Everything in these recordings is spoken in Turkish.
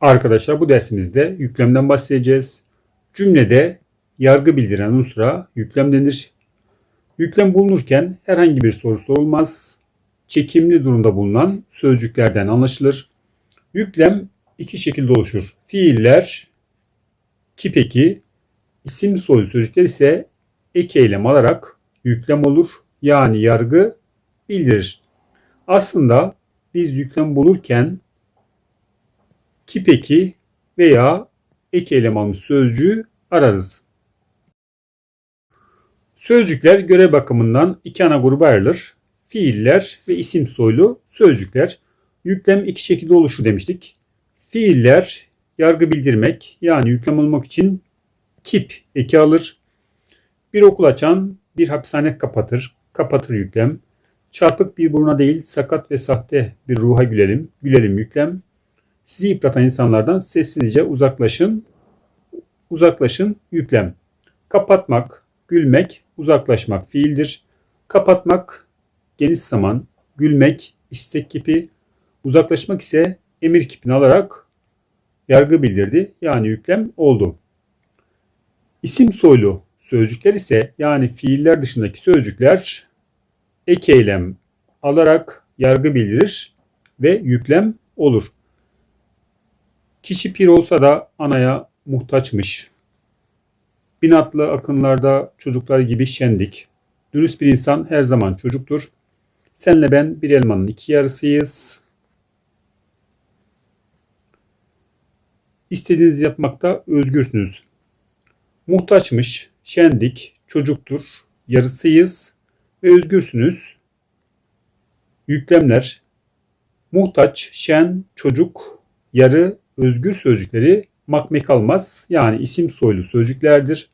Arkadaşlar bu dersimizde yüklemden bahsedeceğiz. Cümlede yargı bildiren unsura yüklem denir. Yüklem bulunurken herhangi bir soru sorulmaz. Çekimli durumda bulunan sözcüklerden anlaşılır. Yüklem iki şekilde oluşur. Fiiller, kipeki, isim soyu sözcükler ise ek eylem alarak yüklem olur. Yani yargı bildirir. Aslında biz yüklem bulurken kipeki veya ek elemanlı sözcüğü ararız. Sözcükler görev bakımından iki ana gruba ayrılır. Fiiller ve isim soylu sözcükler. Yüklem iki şekilde oluşur demiştik. Fiiller yargı bildirmek yani yüklem olmak için kip eki alır. Bir okul açan bir hapishane kapatır. Kapatır yüklem. Çarpık bir buruna değil sakat ve sahte bir ruha gülelim. Gülelim yüklem. Sizi yıpratan insanlardan sessizce uzaklaşın. Uzaklaşın yüklem. Kapatmak, gülmek, uzaklaşmak fiildir. Kapatmak geniş zaman, gülmek istek kipi, uzaklaşmak ise emir kipini alarak yargı bildirdi. Yani yüklem oldu. İsim soylu sözcükler ise yani fiiller dışındaki sözcükler ek eylem alarak yargı bildirir ve yüklem olur. Kişi pir olsa da anaya muhtaçmış. Binatlı akınlarda çocuklar gibi şendik. Dürüst bir insan her zaman çocuktur. Senle ben bir elmanın iki yarısıyız. İstediğinizi yapmakta özgürsünüz. Muhtaçmış, şendik, çocuktur, yarısıyız ve özgürsünüz. Yüklemler muhtaç, şen, çocuk, yarı, özgür sözcükleri makmek almaz yani isim soylu sözcüklerdir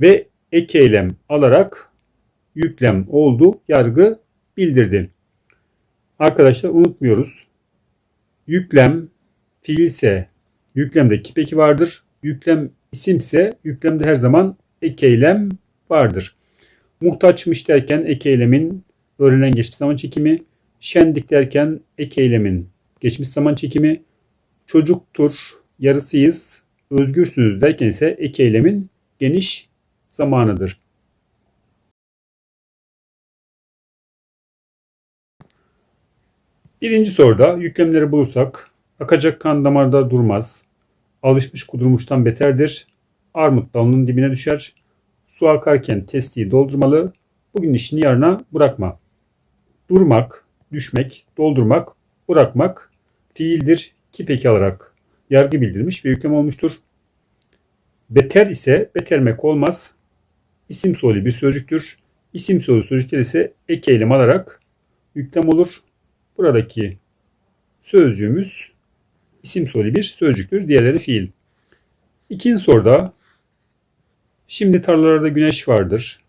ve ek eylem alarak yüklem oldu, yargı bildirdi. Arkadaşlar unutmuyoruz. Yüklem fiilse yüklemde kipeki vardır. Yüklem isimse yüklemde her zaman ek eylem vardır. Muhtaçmış derken ek eylemin öğrenen geçmiş zaman çekimi, şendik derken ek eylemin geçmiş zaman çekimi, çocuktur, yarısıyız, özgürsünüz derken ise ek eylemin geniş zamanıdır. Birinci soruda yüklemleri bulursak akacak kan damarda durmaz. Alışmış kudurmuştan beterdir. Armut dalının dibine düşer. Su akarken testiyi doldurmalı. Bugün işini yarına bırakma. Durmak, düşmek, doldurmak, bırakmak fiildir kipeki alarak yargı bildirmiş ve yüklem olmuştur. Beter ise betermek olmaz. İsim soylu bir sözcüktür. İsim soylu sözcükler ise ek eylem alarak yüklem olur. Buradaki sözcüğümüz isim soylu bir sözcüktür. Diğerleri fiil. İkinci soruda şimdi tarlalarda güneş vardır.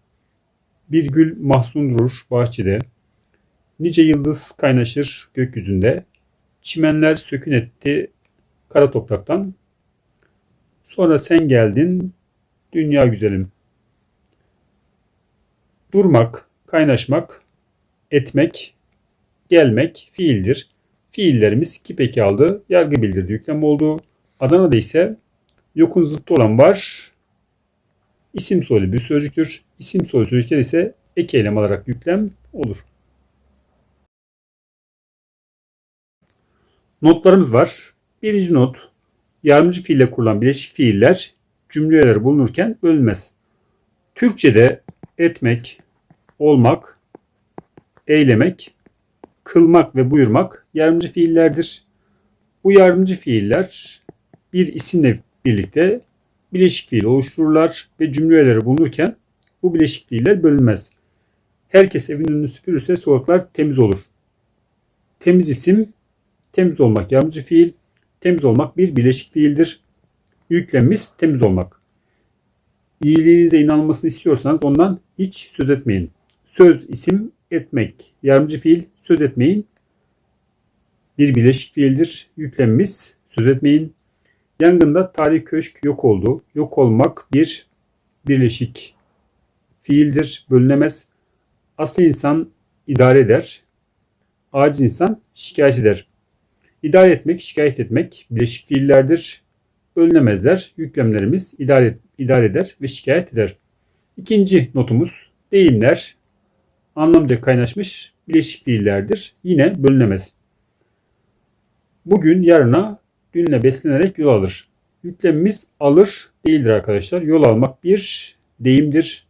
Bir gül mahzun durur bahçede. Nice yıldız kaynaşır gökyüzünde. Çimenler sökün etti kara topraktan. Sonra sen geldin dünya güzelim. Durmak, kaynaşmak, etmek, gelmek fiildir. Fiillerimiz kipeki aldı, yargı bildirdi, yüklem oldu. Adana'da ise yokun zıttı olan var. İsim soylu bir sözcüktür. İsim soylu sözcükler ise ek eylem alarak yüklem olur. Notlarımız var. Birinci not. Yardımcı fiille kurulan bileşik fiiller cümleler bulunurken bölünmez. Türkçe'de etmek, olmak, eylemek, kılmak ve buyurmak yardımcı fiillerdir. Bu yardımcı fiiller bir isimle birlikte bileşik fiil oluştururlar ve cümleleri bulunurken bu bileşik fiiller bölünmez. Herkes evin önünü süpürürse sokaklar temiz olur. Temiz isim Temiz olmak yardımcı fiil. Temiz olmak bir bileşik fiildir. Yüklemimiz temiz olmak. İyiliğinize inanılmasını istiyorsanız ondan hiç söz etmeyin. Söz, isim, etmek. Yardımcı fiil söz etmeyin. Bir bileşik fiildir. Yüklemimiz söz etmeyin. Yangında tarih köşk yok oldu. Yok olmak bir birleşik fiildir. Bölünemez. Aslı insan idare eder. Aciz insan şikayet eder. İdare etmek, şikayet etmek bileşik fiillerdir. Bölünemezler. Yüklemlerimiz idare, idare eder ve şikayet eder. İkinci notumuz deyimler anlamca kaynaşmış bileşik fiillerdir. Yine bölünemez. Bugün yarına dünle beslenerek yol alır. Yüklemimiz alır değildir arkadaşlar. Yol almak bir deyimdir.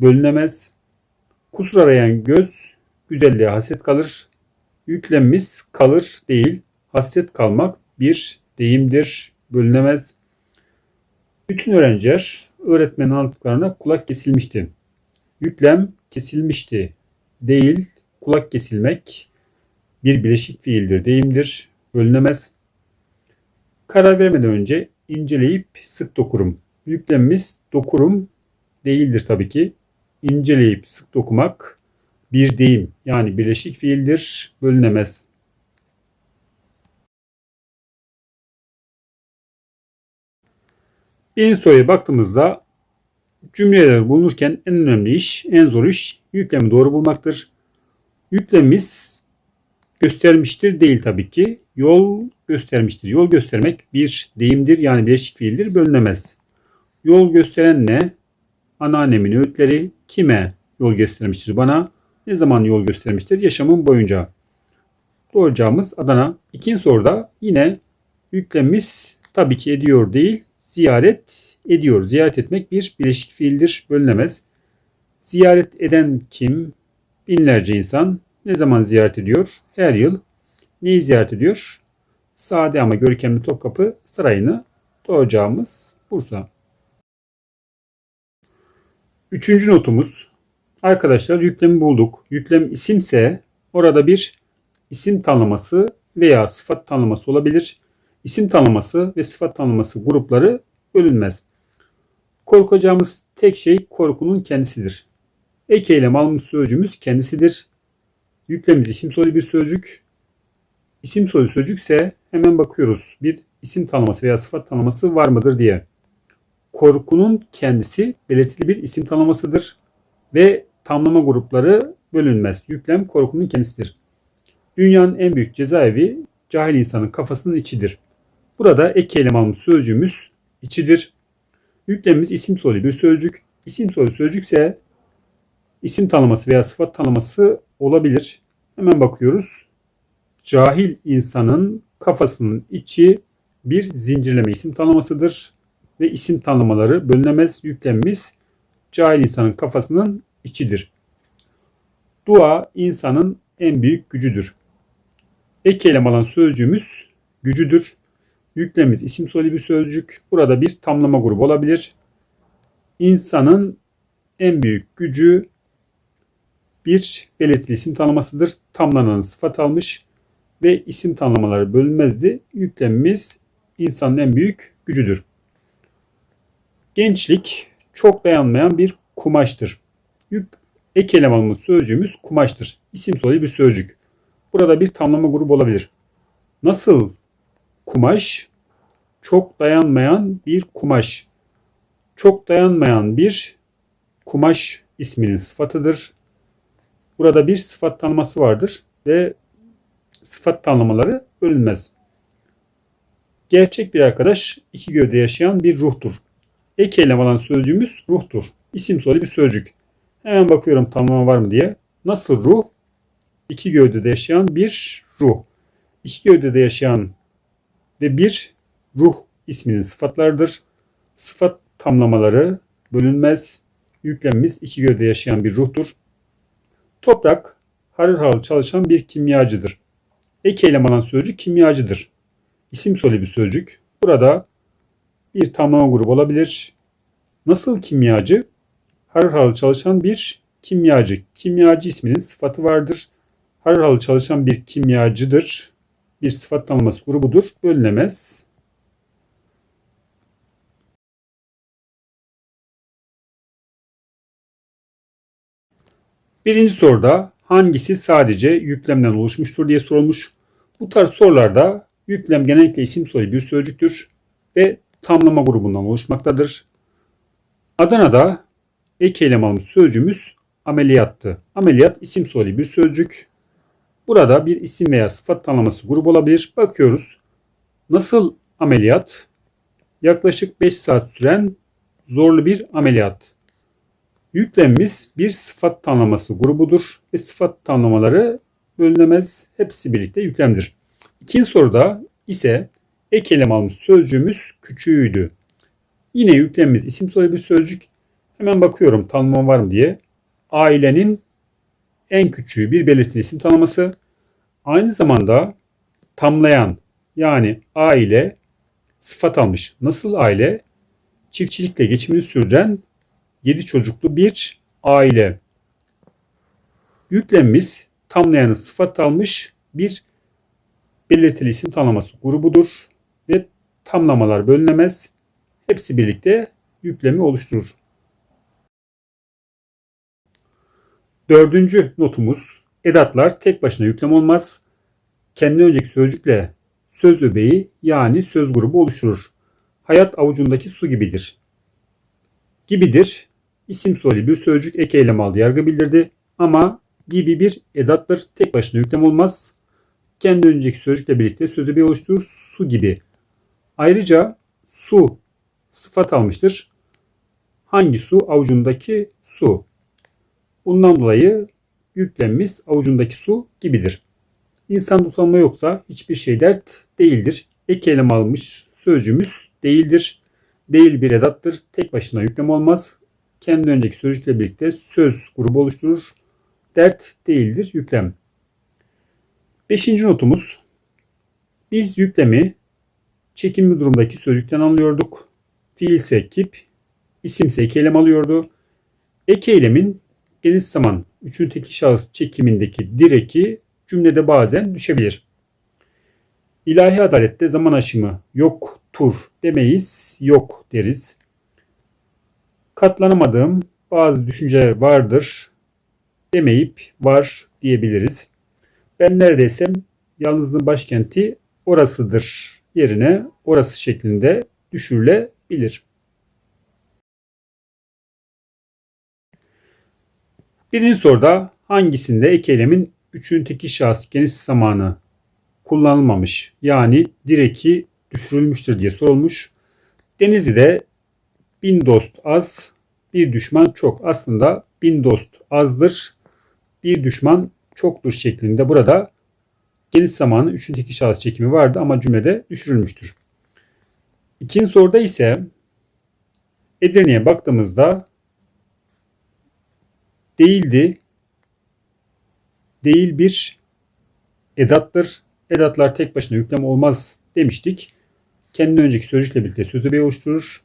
Bölünemez. Kusur arayan göz güzelliğe hasret kalır. Yüklemimiz kalır değil. Hasret kalmak bir deyimdir. Bölünemez. Bütün öğrenciler öğretmenin anlattıklarına kulak kesilmişti. Yüklem kesilmişti değil. Kulak kesilmek bir bileşik fiildir, deyimdir. Bölünemez. Karar vermeden önce inceleyip sık dokurum. Yüklemimiz dokurum değildir tabii ki. İnceleyip sık dokumak bir deyim yani birleşik fiildir, bölünemez. Birinci soruya baktığımızda cümleler bulunurken en önemli iş, en zor iş yüklemi doğru bulmaktır. Yüklemimiz göstermiştir değil tabii ki. Yol göstermiştir. Yol göstermek bir deyimdir yani birleşik fiildir bölünemez. Yol gösteren ne? Anneannemin öğütleri kime yol göstermiştir bana? Ne zaman yol göstermiştir? Yaşamım boyunca. Doğru cevabımız Adana. İkinci soruda yine yüklemimiz tabii ki ediyor değil, ziyaret ediyor. Ziyaret etmek bir bileşik fiildir, bölünemez. Ziyaret eden kim? Binlerce insan. Ne zaman ziyaret ediyor? Her yıl. Neyi ziyaret ediyor? Sade ama görkemli Topkapı Sarayı'nı. Doğru cevabımız Bursa. Üçüncü notumuz. Arkadaşlar yüklemi bulduk. Yüklem isimse orada bir isim tanımlaması veya sıfat tanımlaması olabilir. İsim tanımlaması ve sıfat tanımlaması grupları bölünmez. Korkacağımız tek şey korkunun kendisidir. Ek eylem almış sözcüğümüz kendisidir. Yüklemimiz isim soylu bir sözcük. İsim soylu sözcükse hemen bakıyoruz. Bir isim tanımlaması veya sıfat tanımlaması var mıdır diye. Korkunun kendisi belirtili bir isim tanımlamasıdır ve tamlama grupları bölünmez. Yüklem korkunun kendisidir. Dünyanın en büyük cezaevi cahil insanın kafasının içidir. Burada ek eylem almış sözcüğümüz içidir. Yüklemimiz isim soylu bir sözcük. İsim soylu sözcükse isim tanıması veya sıfat tanıması olabilir. Hemen bakıyoruz. Cahil insanın kafasının içi bir zincirleme isim tanımasıdır ve isim tanımları bölünemez yüklemimiz cahil insanın kafasının içidir. Dua insanın en büyük gücüdür. Ek eylem alan sözcüğümüz gücüdür. Yüklemiz isim soylu bir sözcük. Burada bir tamlama grubu olabilir. İnsanın en büyük gücü bir belirtili isim tanımlasıdır. Tamlanan sıfat almış ve isim tanımlamaları bölünmezdi. Yüklemimiz insanın en büyük gücüdür. Gençlik çok dayanmayan bir kumaştır. Yük, ek elemanımız sözcüğümüz kumaştır. İsim soyu bir sözcük. Burada bir tamlama grubu olabilir. Nasıl kumaş? Çok dayanmayan bir kumaş. Çok dayanmayan bir kumaş isminin sıfatıdır. Burada bir sıfat tanıması vardır ve sıfat tanımları bölünmez. Gerçek bir arkadaş iki gövde yaşayan bir ruhtur. Ek eylem sözcüğümüz ruhtur. İsim soylu bir sözcük. Hemen bakıyorum tamlama var mı diye. Nasıl ruh? İki gövdede yaşayan bir ruh. İki gövdede yaşayan ve bir ruh isminin sıfatlardır. Sıfat tamlamaları bölünmez. Yüklemimiz iki gövdede yaşayan bir ruhtur. Toprak harıl harıl çalışan bir kimyacıdır. Ek eylem alan sözcük kimyacıdır. İsim soylu bir sözcük. Burada bir tamlama grubu olabilir. Nasıl kimyacı? Harıl çalışan bir kimyacı. Kimyacı isminin sıfatı vardır. Harıl çalışan bir kimyacıdır. Bir sıfat tanımlaması grubudur. Bölünemez. Birinci soruda hangisi sadece yüklemden oluşmuştur diye sorulmuş. Bu tarz sorularda yüklem genellikle isim soyu bir sözcüktür ve tamlama grubundan oluşmaktadır. Adana'da ek eylem almış sözcüğümüz ameliyattı. Ameliyat isim soyu bir sözcük. Burada bir isim veya sıfat tanımlaması grubu olabilir. Bakıyoruz. Nasıl ameliyat? Yaklaşık 5 saat süren zorlu bir ameliyat. Yüklemimiz bir sıfat tanımlaması grubudur ve sıfat tanımlamaları bölünemez. Hepsi birlikte yüklemdir. İkinci soruda ise ek elem almış sözcüğümüz küçüğüydü. Yine yüklemimiz isim soyadı bir sözcük. Hemen bakıyorum tanımlama var mı diye. Ailenin en küçüğü bir belirtili isim tanıması. Aynı zamanda tamlayan yani aile sıfat almış. Nasıl aile? Çiftçilikle geçimini sürdüren 7 çocuklu bir aile. Yüklemimiz tamlayanı sıfat almış bir belirtili isim tanımlaması grubudur ve tamlamalar bölünemez. Hepsi birlikte yüklemi oluşturur. Dördüncü notumuz edatlar tek başına yüklem olmaz. Kendi önceki sözcükle söz öbeği yani söz grubu oluşturur. Hayat avucundaki su gibidir. Gibidir. İsim soylu bir sözcük ek eylem aldı yargı bildirdi. Ama gibi bir edattır. Tek başına yüklem olmaz. Kendi önceki sözcükle birlikte söz öbeği oluşturur. Su gibi. Ayrıca su sıfat almıştır. Hangi su? Avucundaki su. Bundan dolayı yüklemimiz avucundaki su gibidir. İnsan tutanma yoksa hiçbir şey dert değildir. Ek eylem almış sözcüğümüz değildir. Değil bir edattır. Tek başına yüklem olmaz. Kendi önceki sözcükle birlikte söz grubu oluşturur. Dert değildir yüklem. Beşinci notumuz. Biz yüklemi çekimli durumdaki sözcükten anlıyorduk. Fiilse kip, isimse ek alıyordu. Ek eylemin geniş zaman üçüncü şahıs çekimindeki direki cümlede bazen düşebilir. İlahi adalette zaman aşımı yoktur demeyiz, yok deriz. Katlanamadığım bazı düşünceler vardır demeyip var diyebiliriz. Ben neredeysem yalnızlığın başkenti orasıdır yerine orası şeklinde düşürülebilir. Birinci soruda hangisinde ek eylemin üçüncü tekil şahıs geniş zamanı kullanılmamış yani direki düşürülmüştür diye sorulmuş. Denizli'de bin dost az, bir düşman çok. Aslında bin dost azdır, bir düşman çoktur şeklinde burada geniş zamanı tekil şahıs çekimi vardı ama cümlede düşürülmüştür. İkinci soruda ise Edirne'ye baktığımızda değildi, değil bir edattır. Edatlar tek başına yüklem olmaz demiştik. Kendi önceki sözcükle birlikte sözü bir oluşturur.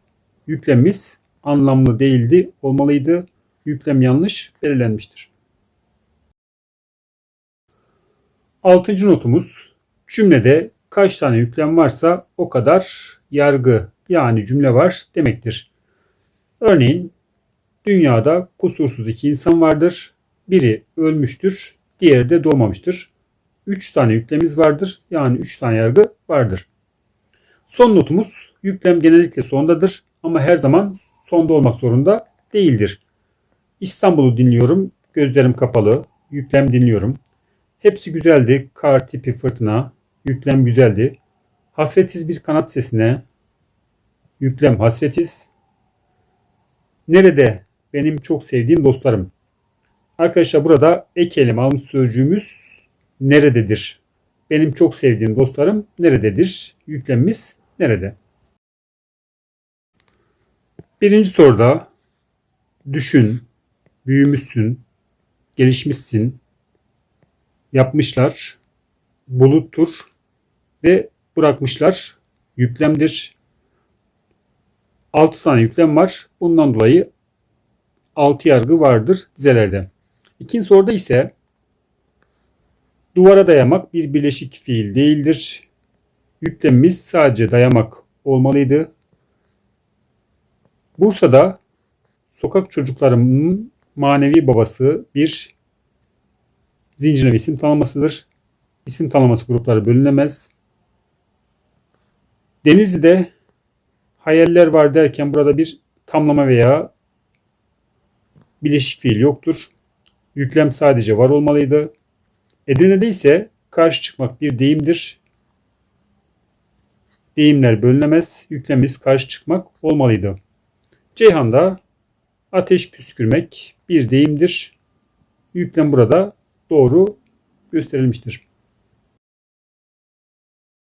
Yüklemimiz anlamlı değildi, olmalıydı. Yüklem yanlış belirlenmiştir. Altıncı notumuz cümlede kaç tane yüklem varsa o kadar yargı yani cümle var demektir. Örneğin dünyada kusursuz iki insan vardır. Biri ölmüştür, diğeri de doğmamıştır. 3 tane yüklemiz vardır. Yani 3 tane yargı vardır. Son notumuz yüklem genellikle sondadır ama her zaman sonda olmak zorunda değildir. İstanbul'u dinliyorum. Gözlerim kapalı. Yüklem dinliyorum. Hepsi güzeldi. Kar tipi fırtına. Yüklem güzeldi. Hasretsiz bir kanat sesine. Yüklem hasretiz. Nerede benim çok sevdiğim dostlarım. Arkadaşlar burada ek elim almış sözcüğümüz nerededir? Benim çok sevdiğim dostlarım nerededir? Yüklemimiz nerede? Birinci soruda düşün, büyümüşsün, gelişmişsin, yapmışlar, buluttur ve bırakmışlar yüklemdir. 6 tane yüklem var. Bundan dolayı 6 yargı vardır dizelerde. İkinci soruda ise duvara dayamak bir bileşik fiil değildir. Yüklemimiz sadece dayamak olmalıydı. Bursa'da sokak çocuklarımın manevi babası bir zincirleme isim tanımlasıdır. İsim tanımlaması grupları bölünemez. Denizli'de hayaller var derken burada bir tamlama veya bileşik fiil yoktur. Yüklem sadece var olmalıydı. Edirne'de ise karşı çıkmak bir deyimdir. Deyimler bölünemez, yüklemimiz karşı çıkmak olmalıydı. Ceyhan'da ateş püskürmek bir deyimdir. Yüklem burada doğru gösterilmiştir.